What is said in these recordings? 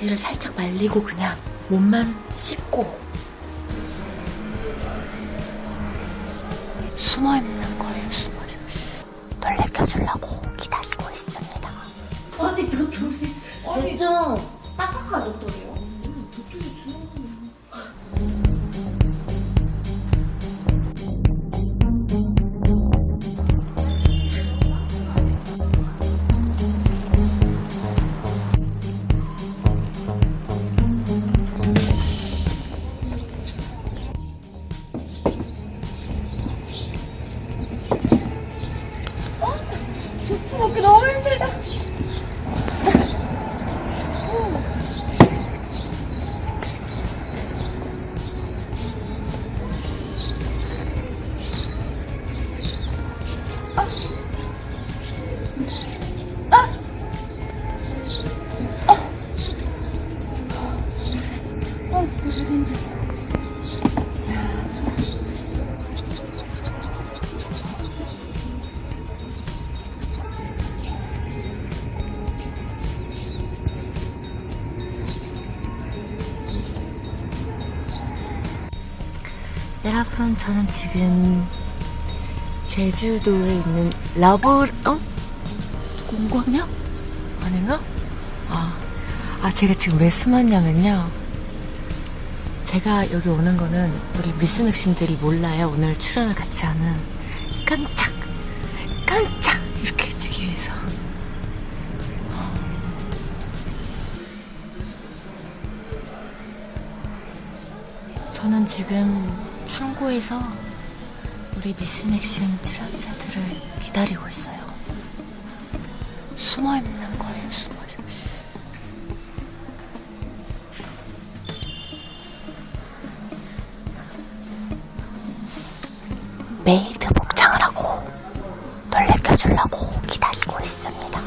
팬티를 살짝 말리고 그냥 몸만 씻고 숨어 있는 거예요, 숨어서. 놀래켜주려고 기다리고 있습니다. 아니 도토리 아니 좀 딱딱한 도토리요? 여러분, 저는 지금 제주도에 있는 러브, 어? 공광역? 아닌가? 아, 아, 제가 지금 왜 숨었냐면요. 제가 여기 오는 거는 우리 미스 맥심들이 몰라요. 오늘 출연을 같이 하는 깜짝, 깜짝! 이렇게 해주기 위해서. 저는 지금 창고에서 우리 미스 맥심 출연자들을 기다리고 있어요. 숨어 있는 거예요, 숨어서. 메이드 복장을 하고 놀래켜주려고 기다리고 있습니다.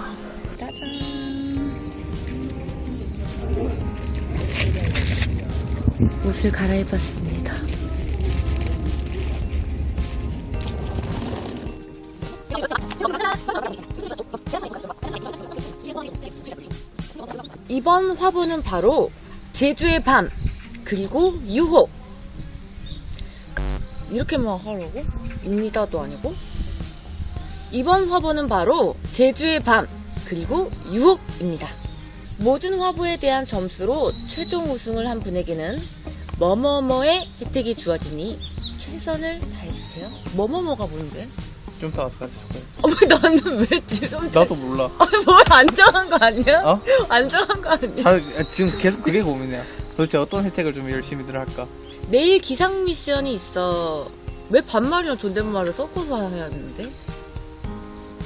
옷을 갈아입었습니다. 이번 화보는 바로 제주의 밤 그리고 유혹 이렇게만 하라고? 입니다도 아니고 이번 화보는 바로 제주의 밤 그리고 유혹입니다. 모든 화보에 대한 점수로 최종 우승을 한 분에게는 뭐뭐뭐의 혜택이 주어지니 최선을 다해주세요. 뭐뭐뭐가 뭔데? 좀 이따 가서 같이 줄까요? 어, 왜 나는 왜 지금 나도 몰라. 뭘안 정한 거 아니야? 어? 안 정한 거 아니야? 다, 지금 계속 그게 고민이야. 도대체 어떤 혜택을 좀 열심히들 할까? 내일 기상 미션이 있어. 왜 반말이랑 존댓말을 섞어서 해야 되는데?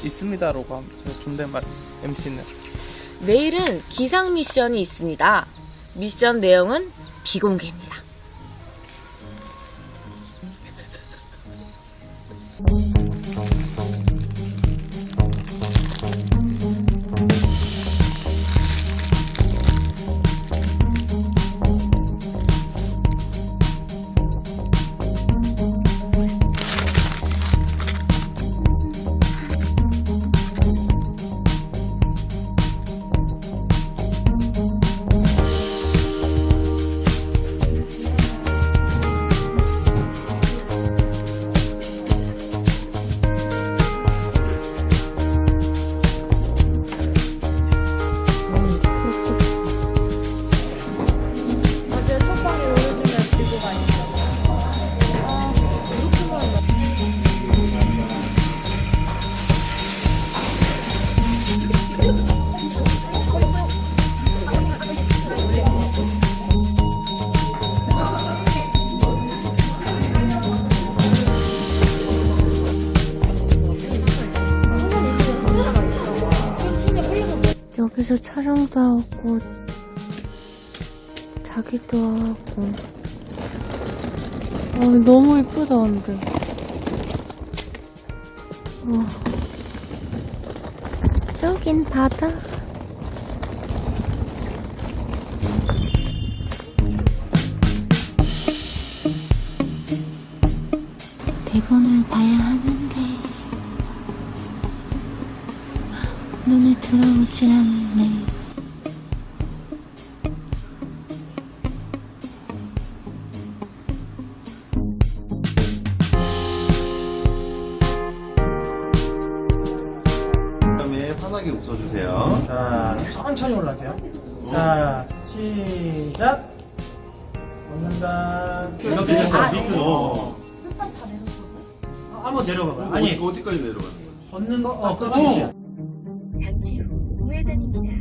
있습니다라고 하면 존댓말 MC는 내일은 기상 미션이 있습니다. 미션 내용은 비공개입니다. 촬영도 하고 자기도 하고. 아, 너무 이쁘다 근데. 와. 저긴 바다 시원하게 웃어주세요. 자, 천천히 올라갈게요. 자, 시작. 웃는다. 이렇게 된다. 밑으로. 어. 아, 한번 내려봐봐. 아니, 아니, 어디, 어디까지 내려가는 거야? 걷는 거, 어, 그렇지. 그렇지. 잠시 후 우회전입니다.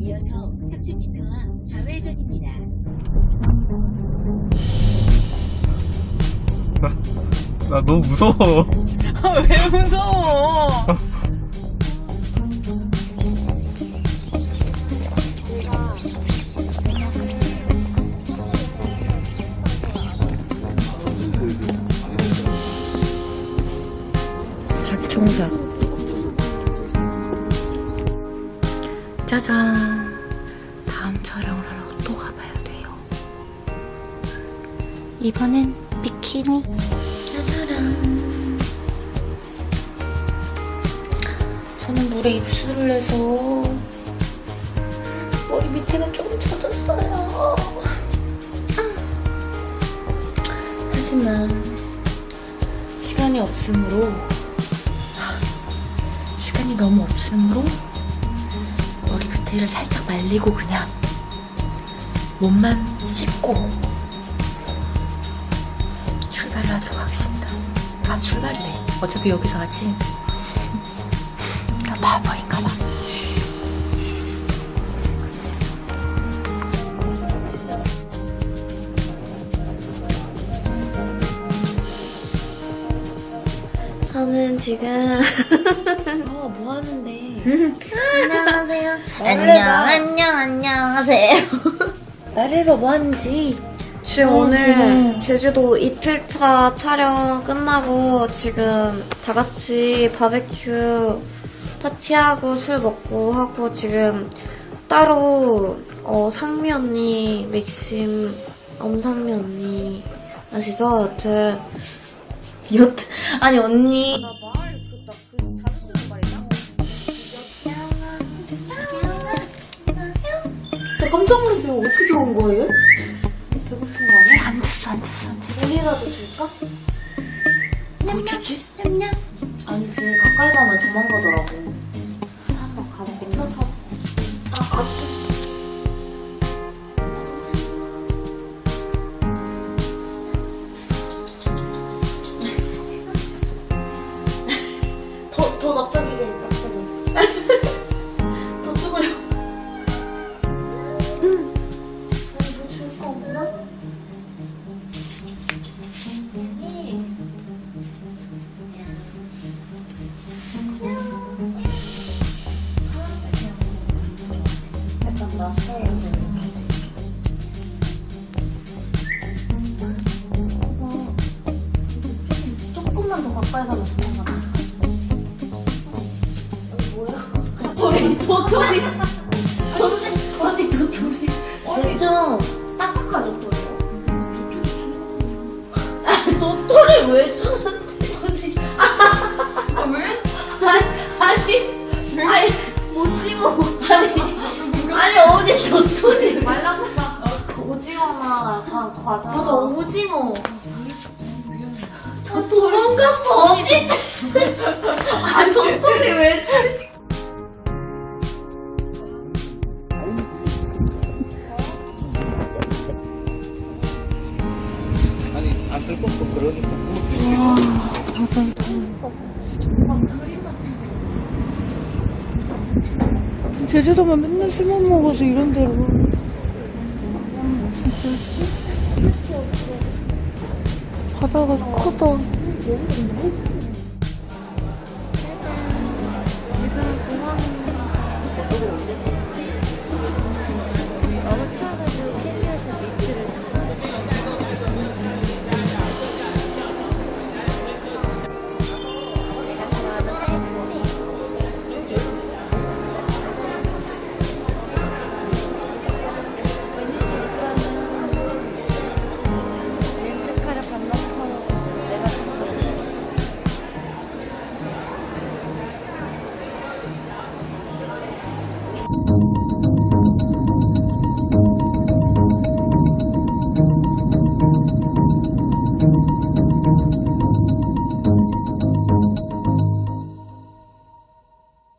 이어서 30m와 좌회전입니다. 나 너무 무서워. 왜 무서워? 이번엔 비키니. 짜자란. 저는 물에 입술을 내서 머리 밑에가 조금 젖었어요. 하지만 시간이 없으므로 시간이 너무 없으므로 머리 밑에를 살짝 말리고 그냥 몸만 씻고 출발을 하도록 하겠습니다. 아 출발이래. 어차피 여기서 하지. 나 바보인가 봐. 저는 지금 어, 뭐 하는데? 안녕하세요. 안녕 안녕 안녕하세요. 말해봐, 뭐 하는지. 지금 어, 오늘 지금. 제주도 이틀차 촬영 끝나고 지금 다 같이 바베큐 파티하고 술 먹고 하고 지금 따로 어, 상미 언니, 맥심, 엄상미 언니 아시죠? 여튼 여튼 아니 언니 저 깜짝 놀랐어요. 어떻게 들어온 거예요? 물이라도 줄까? 뭐지? 냠냠. 아니지 가까이 가면 도망가더라고. 가까이 가면 도망가나 뭐야? 도토리 도토리 도토리 왜아 과자 맞아 오징어 저 도망갔어 어디 아 도토리 왜 주? 아니, 안 쓸 것도 그러니까. 제주도만 맨날 술만 먹어서 이런 데로. 진짜. 바다가 커다.